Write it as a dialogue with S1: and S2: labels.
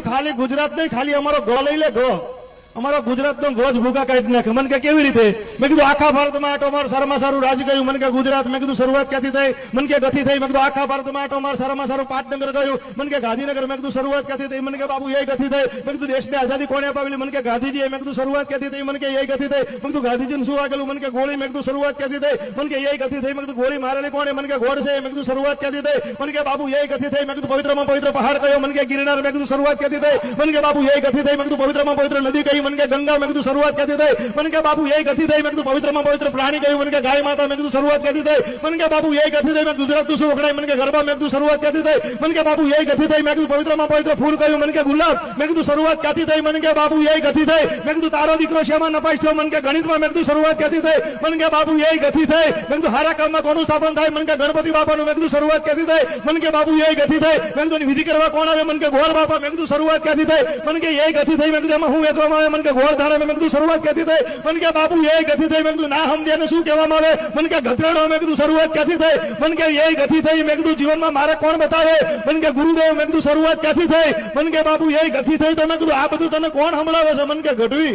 S1: ખાલી ગુજરાત નહીં ખાલી અમારો ગો લઈ લે ગો અમારા ગુજરાતનો ગોધભુગા કાઈને મન કે કેવી રીતે મે કીધું આખા ભારત માં આટો માર સારા સારુ રાજ કયું મન કે ગુજરાત મે કીધું શરૂઆત કે થી થઈ મન કે ગતિ થઈ મતલબ આખા ભારત માં આટો માર સારા સારુ પાટણગર ગયું મન કે ગાંધીનગર મે કીધું શરૂઆત કે થી થઈ એ મન કે બાપુ યહી ગતિ થઈ મે કીધું દેશ ને આઝાદી કોણે અપાવેલી મન કે ગાંધીજી એ મે કીધું શરૂઆત કે થી થઈ એ મન કે યહી ગતિ થઈ મન કે ગાંધીજી નું શું આગળું મન કે ગોરી મે કીધું શરૂઆત કે થી થઈ મન કે યહી ગતિ થઈ મે કીધું ગોરી મારેલી કોણે મન કે ઘોડસે મે કીધું શરૂઆત કે થી થઈ મન કે બાપુ યહી ગતિ થઈ મે કીધું પવિત્ર માં પવિત્ર પહાડ કયો મન કે ગિરનાર મે કીધું શરૂઆત કે થી થઈ મન કે બાપુ યહી ગતિ થઈ મે કીધું પવ गई मन के गंगा मैं कीधु शुरुआत कहती थी मन के बाबू यही कथी थी मैं पवित्र में पवित्र प्राणी गयु मन के गाय माता मैं कीधु शुरुआत कहती थी मन के बाबू यही कथी थी मैं गुजरात तू सुखड़ाई मन के गरबा मैं कीधु शुरुआत कहती थी मन के बाबू यही कथी थी मैं कीधु पवित्र में पवित्र फूल गयु मन के गुलाब मैं कीधु शुरुआत कहती थी मन के बाबू यही कथी थी मैं कीधु तारो दीको श्यामा नपाश थो मन के गणित में मैं कीधु शुरुआत कहती थी मन के बाबू यही गति थी मैं कीधु हारा काम में कोनु स्थापन थाय मन के गणपति बाबा नु मैं कीधु शुरुआत कहती थी मन के बाबू यही गति थी मैं कीधु विधि करवा कोण आवे मन के घोर बाबा मैं कीधु शुरुआत कहती थी मन के यही कथी थी मैं कीधु हम મને કે મેં કીધું શરૂઆત ક્યાંથી થઈ મને કે બાપુ એ ગતિ થઈ મેં કીધું ના સમજે શું કહેવામાં આવે મને કે ગધેડો મેં કીધું શરૂઆત ક્યાંથી થઈ મને કે એ ગતિ થઈ મેં કીધું જીવનમાં મારે કોણ બતાવે મને કે ગુરુદેવ મેં કીધું શરૂઆત ક્યાંથી થઈ મને કે બાપુ એ ગતિ થઈ તો મેં કીધું આ બધું તને કોણ સંભળાવે છે મને કે ઘટવી